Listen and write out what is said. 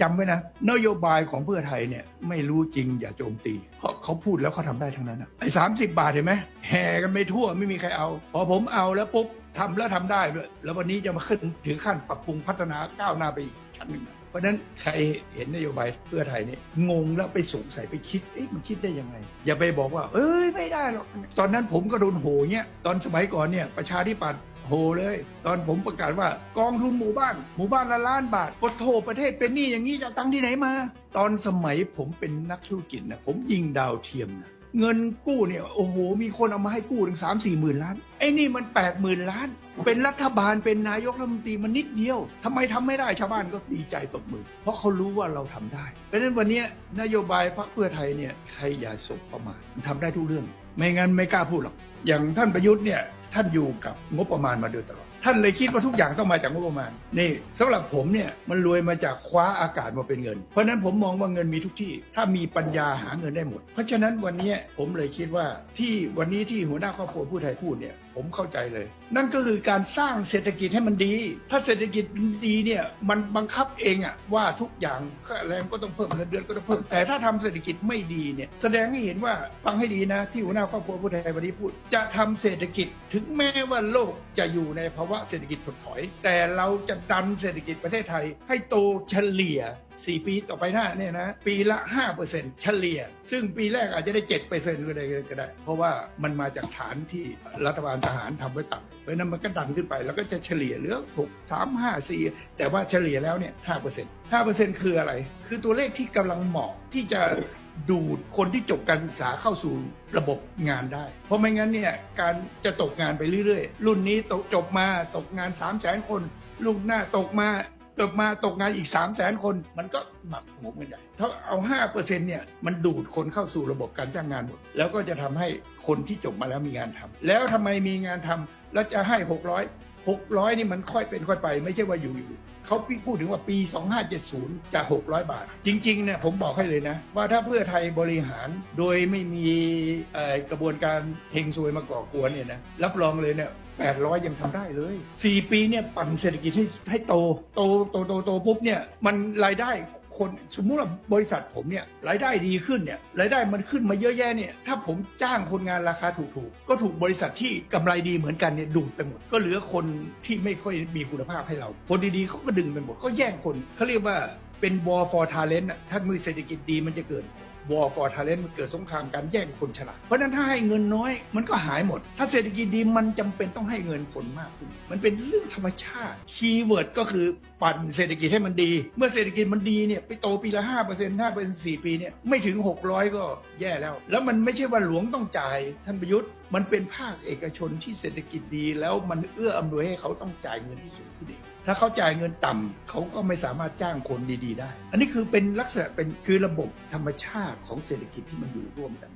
จำไว้นะ นโยบายของเพื่อไทยเนี่ยไม่รู้จริงอย่าโจมตี เพราะเขาพูดแล้วเขาทำได้ทั้งนั้นอะไอ้สาบาทเห็นไหมแห่กันไปทั่วไม่มีใครเอา พอผมเอาแล้วปุ๊บทำแล้วทำได้ด้วยแล้ววันนี้จะมาขึ้นถึงขั้นปรับปรุงพัฒนาก้าวหน้าไปอีกชั้นหนึ่ง ราะนั้นใครเห็นนโยบายเพื่อไทยนี่งงแล้วไปสงสัยไปคิดเอ๊ะมันคิดได้ยังไง อย่าไปบอกว่า เอ้ยไม่ได้หรอกตอนนั้นผมก็โดนโหเนี่ยตอนสมัยก่อนเนี่ยประชาธิปัตย์โหเลย ตอนผมประกาศว่ากองทุนหมู่บ้าน หมู่บ้านละล้านบาทปดโทประเทศเป็นหนี้อย่างนี้จะตังค์ที่ไหนมา ตอนสมัยผมเป็นนักธุรกิจนะผมยิงดาวเทียมนะ เงินกู้เนี่ย โอ้โห มีคนเอามาให้กู้ถึงสามสี่หมื่นล้าน ไอ้นี่มันแปดหมื่นล้าน เป็นรัฐบาลเป็นนายกรัฐมนตรีมันนิดเดียวทำไมทำไม่ได้ชาวบ้านก็ดีใจตบมือ เพราะเขารู้ว่าเราทำได้ เพราะฉะนั้นวันนี้นโยบายพรรคเพื่อไทยเนี่ยใครอย่าสบประมาททำได้ทุกเรื่อง ไม่งั้นไม่กล้าพูดหรอก อย่างท่านประยุทธ์เนี่ย ท่านอยู่กับงบประมาณมาโดยตลอด ท่านเลยคิดว่าทุกอย่างต้องมาจากงบประมาณ นี่สำหรับผมเนี่ยมันรวยมาจากคว้าอากาศมาเป็นเงิน เพราะฉะนั้นผมมองว่าเงินมีทุกที่ ถ้ามีปัญญาหาเงินได้หมด เพราะฉะนั้นวันนี้ผมเลยคิดว่าที่วันนี้ที่หัวหน้าครอบครัวผู้ไทยพูดเนี่ย ผมเข้าใจเลย นั่นก็คือการสร้างเศรษฐกิจให้มันดี ถ้าเศรษฐกิจดีเนี่ยมันบังคับเองอะว่าทุกอย่างค่าแรงก็ต้องเพิ่มเงินเดือนก็ต้องเพิ่ม แต่ถ้าทำเศรษฐกิจไม่ดีเนี่ยแสดงให้เห็นว่าฟังให้ดีนะ ที่หัวหน้าครอบครัวผู้ไทยวันนี้พูด จะทำเศรษฐกิจถึงแม้ว่าโลกจะอยู่ในภาวะเศรษฐกิจถดถอย แต่เราจะดันเศรษฐกิจประเทศไทยให้โตเฉลี่ย 4 ปีต่อไปหน้าเนี่ยนะปีละ 5%เฉลี่ย ซึ่งปีแรกอาจจะได้ 7%ก็ได้ก็ได้ เพราะว่ามันมาจากฐานที่รัฐบาลทหารทำไว้ต่ำเพราะนั้นมันก็ดันขึ้นไปแล้วก็จะเฉลี่ยเหลือ 6 3 5 4 แต่ว่าเฉลี่ยแล้วเนี่ย 5% 5%คืออะไร คือตัวเลขที่กำลังเหมาะที่จะดูดคนที่จบการศึกษาเข้าสู่ระบบงานได้ เพราะไม่งั้นเนี่ยการจะตกงานไปเรื่อยๆ รุ่นนี้ตกจบมาตกงาน3 0 0แสนคน รุ่นหน้าตกมา ตกมาตกงานอีก 3 0 0แสนคน มันก็หมักหมมกันใหญ่ถ้าเอา5เปอร์เซ็นต์เนี่ยมันดูดคนเข้าสู่ระบบการจ้างงานหมด แล้วก็จะทำให้คนที่จบมาแล้วมีงานทำแล้วทำไมมีงานทำแล้วจะให้ 600 600นี่มันค่อยเป็นค่อยไป ไม่ใช่ว่าอยู่อยู่เขาพูดถึงว่าปี 2570 จาก 600 บาท จริงๆเนี่ยผมบอกให้เลยนะ ว่าถ้าเพื่อไทยบริหารโดยไม่มีกระบวนการเฮงซวยมาก่อกวนเนี่ยนะรับรองเลยเนี่ย800 ยังทำได้เลย 4 ปีเนี่ยปั่นเศรษฐกิจให้ให้โต โตโตโตโตปุ๊บเนี่ยมันรายได้ คนสมมุติว่าบริษัทผมเนี่ยรายได้ดีขึ้นเนี่ยรายได้มันขึ้นมาเยอะแยะเนี่ยถ้าผมจ้างคนงานราคาถูกๆ ก็ถูกบริษัทที่กำไรดีเหมือนกันเนี่ยดูดไปหมด ก็เหลือคนที่ไม่ค่อยมีคุณภาพให้เรา คนดีๆเขาก็ดึงไปหมดก็แย่งคนเขาเรียกว่าเป็น war for talent อะถ้ามือเศรษฐกิจดีมันจะเกิด วอร์ฟอร์ทาเลนต์มันเกิดสงครามการแย่งคนฉลาด เพราะนั้นถ้าให้เงินน้อยมันก็หายหมด ถ้าเศรษฐกิจดีมันจำเป็นต้องให้เงินคนมากขึ้น มันเป็นเรื่องธรรมชาติ คีย์เวิร์ดก็คือปั่นเศรษฐกิจให้มันดี เมื่อเศรษฐกิจมันดีเนี่ยไปโตปีละ5% 5%เป็น4ปีเนี่ยไม่ถึง 600 ก็แย่แล้ว แล้วมันไม่ใช่ว่าหลวงต้องจ่ายท่านประยุทธ์ มันเป็นภาคเอกชนที่เศรษฐกิจดีแล้วมันเอื้ออำนวยให้เขาต้องจ่ายเงินที่สูงขึ้นเองถ้าเขาจ่ายเงินต่ำเขาก็ไม่สามารถจ้างคนดีๆได้ อันนี้คือเป็นลักษณะเป็นคือระบบธรรมชาติของเศรษฐกิจที่มันอยู่ร่วมกัน